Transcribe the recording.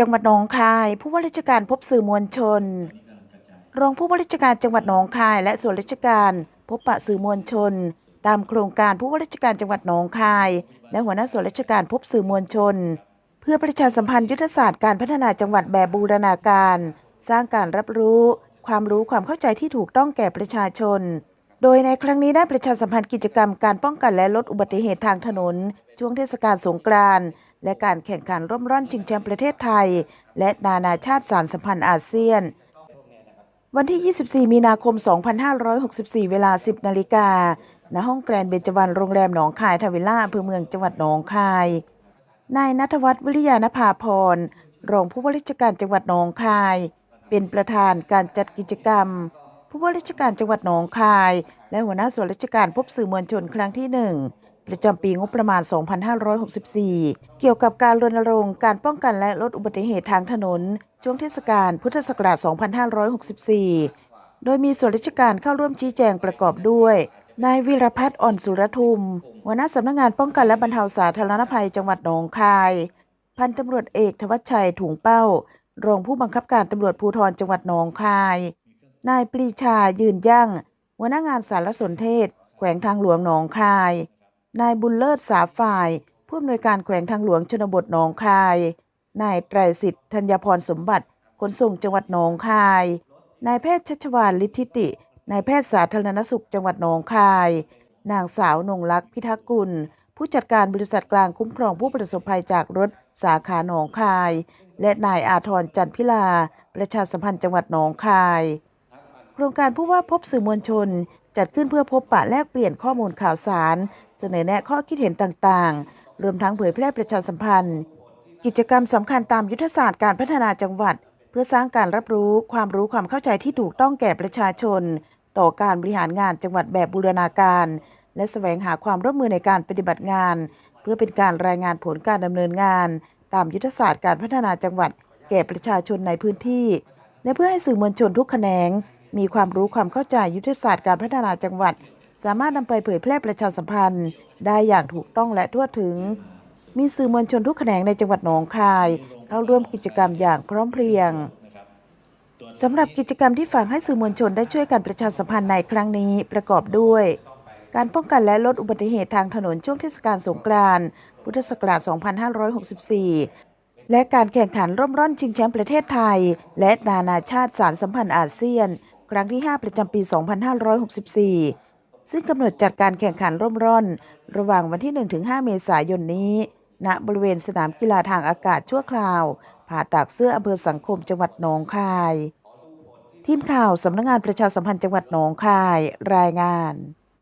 จังหวัดหนองคาย ผู้ว่าราชการพบสื่อมวลชน รองผู้ว่าราชการจังหวัดหนองคาย และส่วนราชการพบปะสื่อมวลชน ตามโครงการผู้ว่าราชการจังหวัดหนองคาย และหัวหน้าส่วนราชการพบสื่อมวลชน เพื่อประชาสัมพันธ์ยุทธศาสตร์การพัฒนาจังหวัดแบบบูรณาการ สร้างการรับรู้ความรู้ความเข้าใจที่ถูกต้องแก่ประชาชน โดยในครั้งนี้ได้ประชาสัมพันธ์กิจกรรมการป้องกันและลดอุบัติเหตุทางถนน ช่วงเทศกาลสงกรานต์ และการแข่งขันร่วมร่อนชิงแชมป์ประเทศไทย และนานาชาติสารสัมพันธ์อาเซียน วันที่ 24 มีนาคม 2564 เวลา 10 นาฬิกาณห้องแกรนเบญจวรรณโรงแรมหนองคายทาวิลล่าอำเภอเมืองจังหวัดหนองคาย นายนัทวัฒน์วิริยานภาพร รองผู้ว่าราชการจังหวัดหนองคาย เป็นประธานการจัดกิจกรรม ผู้ว่าราชการจังหวัดหนองคาย และหัวหน้าส่วนราชการพบสื่อมวลชนครั้งที่หนึ่ง ประจำปีงบประมาณ 2564 เกี่ยวกับการรณรงค์การป้องกันและลดอุบัติเหตุทางถนน ช่วงเทศกาลพุทธศักราช 2564 โดยมีส่วนราชการเข้าร่วมชี้แจงประกอบด้วยนายวิรพัฒน์อ่อนสุรทุมหัวหน้าสำนักงานป้องกันและบรรเทาสาธารณภัยจังหวัดหนองคาย พันตำรวจเอกทวัชชัยถุงเป้ารองผู้บังคับการตำรวจภูธรจังหวัดหนองคาย นายปรีชายืนยั่งหัวหน้างานสารสนเทศ แขวงทางหลวงหนองคาย นายบุญเลิศสาฝ่ายผู้อำนวยการแขวงทางหลวงชนบทหนองคาย นายไตรสิทธิ์ธัญพรสมบัติขนส่งจังหวัดหนองคาย นายแพทย์ชัชวานลิทธิติ นายแพทย์สาธารณสุขจังหวัดหนองคาย นางสาวนงลักษ์พิทักษ์กุล ผู้จัดการบริษัทกลางคุ้มครองผู้ประสบภัยจากรถสาขาหนองคาย และนายอาทรจันพิลา ประชาสัมพันธ์จังหวัดหนองคาย โครงการผู้ว่าพบสื่อมวลชน จัดขึ้นเพื่อพบปะแลกเปลี่ยนข้อมูลข่าวสาร เสนอแนะข้อคิดเห็นต่างๆ รวมทั้งเผยแพร่ประชาสัมพันธ์ กิจกรรมสำคัญตามยุทธศาสตร์การพัฒนาจังหวัด เพื่อสร้างการรับรู้ความรู้ความเข้าใจที่ถูกต้องแก่ประชาชน ต่อการบริหารงานจังหวัดแบบบูรณาการ และแสวงหาความร่วมมือในการปฏิบัติงาน เพื่อเป็นการรายงานผลการดำเนินงาน ตามยุทธศาสตร์การพัฒนาจังหวัด แก่ประชาชนในพื้นที่ และเพื่อให้สื่อมวลชนทุกแขนง มีความรู้ความเข้าใจยุทธศาสตร์การพัฒนาจังหวัด สามารถนำไปเผยแพร่ประชาสัมพันธ์ ได้อย่างถูกต้องและทั่วถึง มีสื่อมวลชนทุกแขนงในจังหวัดหนองคาย เข้าร่วมกิจกรรมอย่างพร้อมเพรียงสำหรับกิจกรรมที่ฝากให้สื่อมวลชนได้ช่วยกันประชาสัมพันธ์ในครั้งนี้ประกอบด้วย การป้องกันและลดอุบัติเหตุทางถนนช่วงเทศกาลสงกรานต์พุทธศักราช 2564 และการแข่งขันร่มร่อนชิงแชมป์ประเทศไทย และนานาชาติสารสัมพันธ์อาเซียน ครั้งที่ 5 ประจำปี 2564 ซึ่งกำหนดจัดการแข่งขันร่มร่อน ระหว่างวันที่ 1-5 เมษายนนี้ ณ บริเวณสนามกีฬาทางอากาศชั่วคราว ผ่าตากเสื้ออำเภอสังคมจังหวัดหนองคาย ทีมข่าวสำนักงานประชาสัมพันธ์จังหวัดหนองคายรายงาน